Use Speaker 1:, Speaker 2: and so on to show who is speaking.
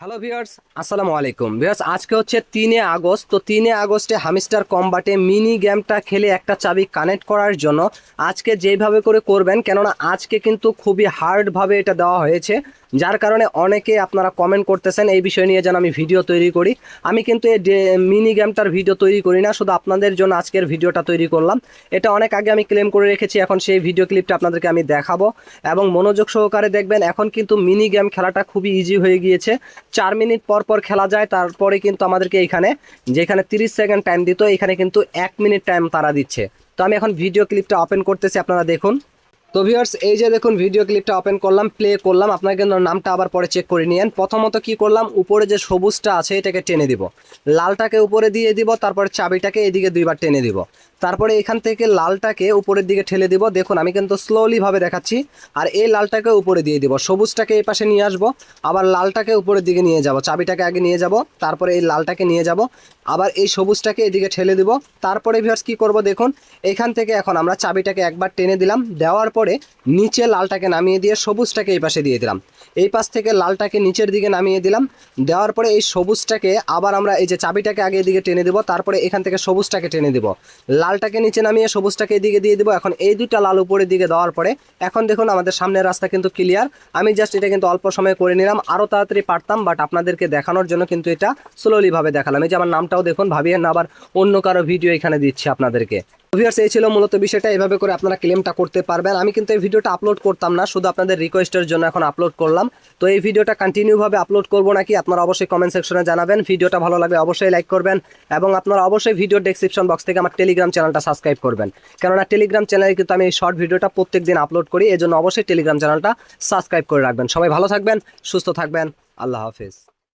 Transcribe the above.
Speaker 1: Hello viewers, আসসালামু আলাইকুম। Viewers, আজকে হচ্ছে তিনে আগস্ট, তো তিনে আগস্টে হামিস্টার কম্বাটে মিনি গেমটা খেলে একটা চাবি কানেক্ট করার জন্য আজকে যেইভাবে করে করবেন, কেননা আজকে কিন্তু খুবই হার্ডভাবে এটা দেওয়া হয়েছে। যার কারণে অনেকে আপনারা কমেন্ট করতেছেন, এই বিষয় নিয়ে যেন আমি ভিডিও তৈরি করি। আমি কিন্তু এই মিনি গেমটার ভিডিও তৈরি করি না, শুধু আপনাদের জন্য আজকের ভিডিওটা তৈরি করলাম। এটা অনেক আগে আমি ক্লেম করে রেখেছি, এখন সেই ভিডিও ক্লিপটা আপনাদেরকে আমি দেখাবো। এবং মনোযোগ সহকারে দেখবেন, এখন কিন্তু মিনি গেম খেলাটা খুবই ইজি হয়ে গিয়েছে। চার মিনিট পর পর খেলা যায়, তারপরে কিন্তু আমাদেরকে এখানে যেখানে তিরিশ সেকেন্ড টাইম দিত, এখানে কিন্তু এক মিনিট টাইম তারা দিচ্ছে। তো আমি এখন ভিডিও ক্লিপটা ওপেন করতেছি, আপনারা দেখুন। তো ভিউয়ার্স এই যে দেখুন ভিডিও ক্লিপটা ওপেন করলাম প্লে করলাম, আপনারা কিন্তু নামটা আবার পরে চেক করে নিয়েন। প্রথমত কি করলাম, উপরে যে সবুজটা আছে, এটাকে টেনে দিব। লালটাকে উপরে দিয়ে দিব, তারপর চাবিটাকে এদিকে দুইবার টেনে দিব। তারপরে এখান থেকে লালটাকে উপরের দিকে ঠেলে দিব। দেখুন, আমি কিন্তু স্লোলিভাবে দেখাচ্ছি। আর এই লালটাকে উপরে দিয়ে দিব। সবুজটাকে এই পাশে নিয়ে আসব, আবার লালটাকে উপরের দিকে নিয়ে যাব। চাবিটাকে আগে নিয়ে যাব, তারপরে এই লালটাকে নিয়ে যাব, আবার এই সবুজটাকে এদিকে ঠেলে দিব। তারপরে ভিউয়ার্স কি করব দেখুন, এখান থেকে এখন আমরা চাবিটাকে একবার টেনে দিলাম। দেওয়ার পরে নিচে লালটাকে নামিয়ে দিয়ে সবুজটাকে এই পাশে দিয়ে দিলাম। এই পাশ থেকে লালটাকে নিচের দিকে নামিয়ে দিলাম। দেওয়ার পরে এই সবুজটাকে আবার আমরা এই যে চাবিটাকে আগে এদিকে টেনে দিব, তারপরে এখান থেকে সবুজটাকে টেনে দিব। লালটাকে নিচে নামিয়ে সবুজটাকে এদিকে দিয়ে দিব। এখন এই দুইটা লাল উপরের দিকে দেওয়ার পরে এখন দেখুন আমাদের সামনের রাস্তা কিন্তু ক্লিয়ার আমি জাস্ট এটা কিন্তু অল্প সময়ে করে নিলাম। আরও তাড়াতাড়ি পারতাম বাট আপনাদেরকে দেখানোর জন্য কিন্তু এটা স্লোলি ভাবে দেখালাম। এই যে আমার নামটাও দেখুন ভাবিয়ে না, আবার অন্য কারও ভিডিও এখানে দিচ্ছি আপনাদেরকে। ভিউয়ার্স এই ছিল মূলত বিষয়টা। এভাবে করে আপনারা ক্লেমটা করতে পারবেন। আমি কিন্তু এই ভিডিওটা আপলোড করতাম না, শুধু আপনাদের রিকোয়েস্টের জন্য এখন আপলোড করলাম। তো এই ভিডিওটা কন্টিনিউভাবে আপলোড করব নাকি, আপনারা অবশ্যই কমেন্ট সেকশনে জানাবেন। ভিডিওটা ভালো লাগলে অবশ্যই লাইক করবেন এবং আপনারা অবশ্যই ভিডিও ডেসক্রিপশন বক্স থেকে আমার টেলিগ্রাম চ্যানেলটা সাবস্ক্রাইব করবেন। কেননা টেলিগ্রাম চ্যানেলে কিন্তু আমি এই শর্ট ভিডিওটা প্রত্যেক দিন আপলোড করি এই জন্য অবশ্যই টেলিগ্রাম চ্যানেলটা সাবস্ক্রাইব করে রাখবেন। সবাই ভালো থাকবেন, সুস্থ থাকবেন। আল্লাহ হাফিজ।